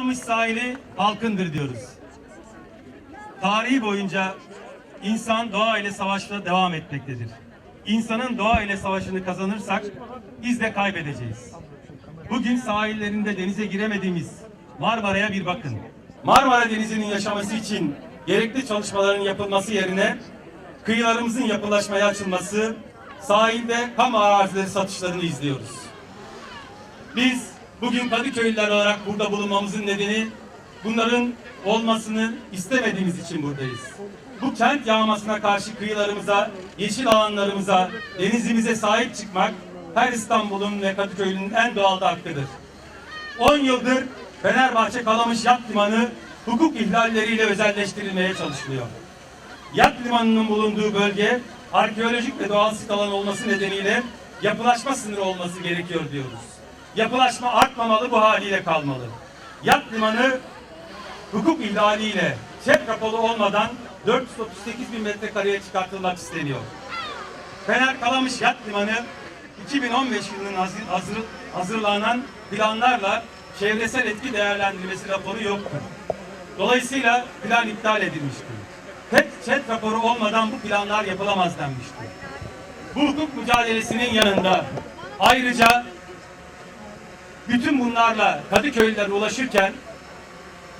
Kalamış sahili halkındır diyoruz. Tarihi boyunca insan doğa ile savaşla devam etmektedir. İnsanın doğa ile savaşını kazanırsak biz de kaybedeceğiz. Bugün sahillerinde denize giremediğimiz Marmara'ya bir bakın. Marmara Denizi'nin yaşaması için gerekli çalışmaların yapılması yerine kıyılarımızın yapılaşmaya açılması, sahilde kamu arazileri satışlarını izliyoruz. Biz bugün Kadıköylüler olarak burada bulunmamızın nedeni bunların olmasını istemediğimiz için buradayız. Bu kent yağmasına karşı kıyılarımıza, yeşil alanlarımıza, denizimize sahip çıkmak her İstanbul'un ve Kadıköylü'nün en doğal hakkıdır. 10 yıldır Fenerbahçe Kalamış Yat Limanı hukuk ihlalleriyle özelleştirilmeye çalışılıyor. Yat limanının bulunduğu bölge arkeolojik ve doğal sit alan olması nedeniyle yapılaşma sınırı olması gerekiyor diyoruz. Yapılaşma artmamalı bu haliyle kalmalı. Yat limanı hukuk ihlaliyle çep raporu olmadan 438 bin metrekareye çıkartılmak isteniyor. Fener Kalamış Yat Limanı 2015 yılının hazır, hazır, hazırlanan planlarla çevresel etki değerlendirmesi raporu yoktu. Dolayısıyla plan iptal edilmişti. Tek chat raporu olmadan bu planlar yapılamaz denmişti. Bu hukuk mücadelesinin yanında ayrıca bütün bunlarla Kadıköylüler ulaşırken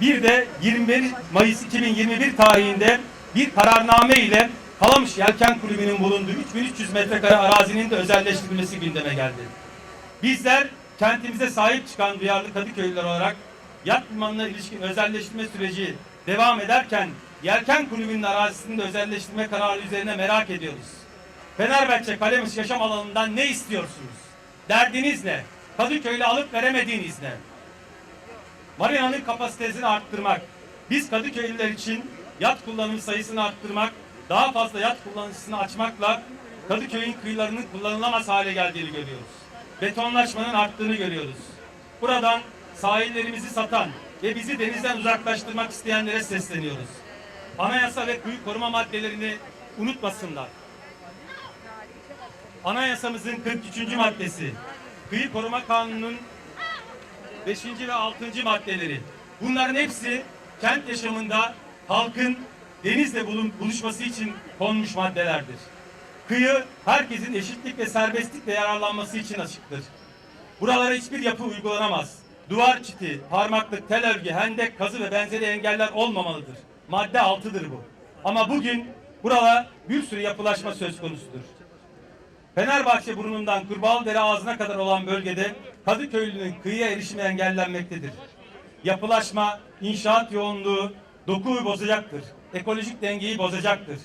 bir de 21 Mayıs 2021 tarihinde bir kararname ile Kalamış Yelken Kulübü'nün bulunduğu 3300 metrekare arazinin de özelleştirilmesi gündeme geldi. Bizler kentimize sahip çıkan duyarlı Kadıköylüler olarak yat limanına ilişkin özelleştirme süreci devam ederken Yelken Kulübü'nün arazisini de özelleştirme kararı üzerine merak ediyoruz. Fenerbahçe Kalemiş yaşam alanından ne istiyorsunuz? Derdiniz ne? Kadıköy'le alıp veremediğiniz ne? Marina'nın kapasitesini arttırmak, biz Kadıköylüler için yat kullanım sayısını arttırmak, daha fazla yat kullanıcısını açmakla Kadıköy'ün kıyılarının kullanılamaz hale geldiğini görüyoruz. Betonlaşmanın arttığını görüyoruz. Buradan sahillerimizi satan ve bizi denizden uzaklaştırmak isteyenlere sesleniyoruz. Anayasa ve kıyı koruma maddelerini unutmasınlar. Anayasamızın 43. maddesi, Kıyı Koruma Kanunu'nun 5. ve 6. maddeleri. Bunların hepsi kent yaşamında halkın denizle buluşması için konmuş maddelerdir. Kıyı herkesin eşitlik ve serbestlikle yararlanması için açıktır. Buralara hiçbir yapı uygulanamaz. Duvar çiti, parmaklık, tel örgü, hendek, kazı ve benzeri engeller olmamalıdır. Madde 6'dır bu. Ama bugün buralara bir sürü yapılaşma söz konusudur. Fenerbahçe burnundan Kurbağalıdere ağzına kadar olan bölgede Kadıköylünün kıyıya erişimi engellenmektedir. Yapılaşma, inşaat yoğunluğu dokuyu bozacaktır. Ekolojik dengeyi bozacaktır.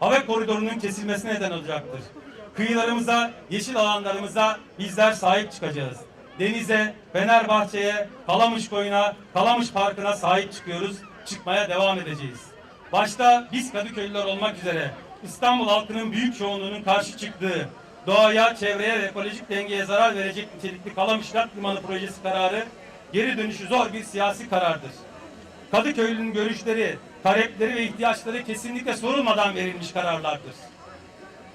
Hava koridorunun kesilmesine neden olacaktır. Kıyılarımıza, yeşil alanlarımıza bizler sahip çıkacağız. Denize, Fenerbahçe'ye, Kalamış Koyu'na, Kalamış Parkı'na sahip çıkıyoruz. Çıkmaya devam edeceğiz. Başta biz Kadıköylüler olmak üzere İstanbul halkının büyük çoğunluğunun karşı çıktığı doğaya, çevreye ve ekolojik dengeye zarar verecek nitelikli Kalamış Yat Limanı projesi kararı geri dönüşü zor bir siyasi karardır. Kadıköylünün görüşleri, talepleri ve ihtiyaçları kesinlikle sorulmadan verilmiş kararlardır.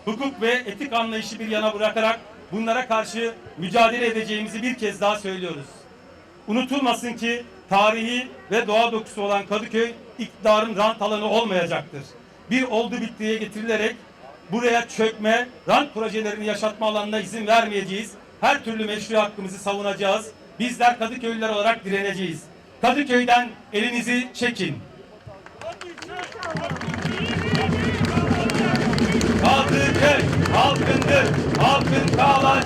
Hukuk ve etik anlayışı bir yana bırakarak bunlara karşı mücadele edeceğimizi bir kez daha söylüyoruz. Unutulmasın ki tarihi ve doğa dokusu olan Kadıköy iktidarın rant alanı olmayacaktır. Bir oldu bittiye getirilerek buraya çökme, rant projelerini yaşatma alanına izin vermeyeceğiz. Her türlü meşru hakkımızı savunacağız. Bizler Kadıköylüler olarak direneceğiz. Kadıköy'den elinizi çekin. Kadıköy halkındır, halkın kalan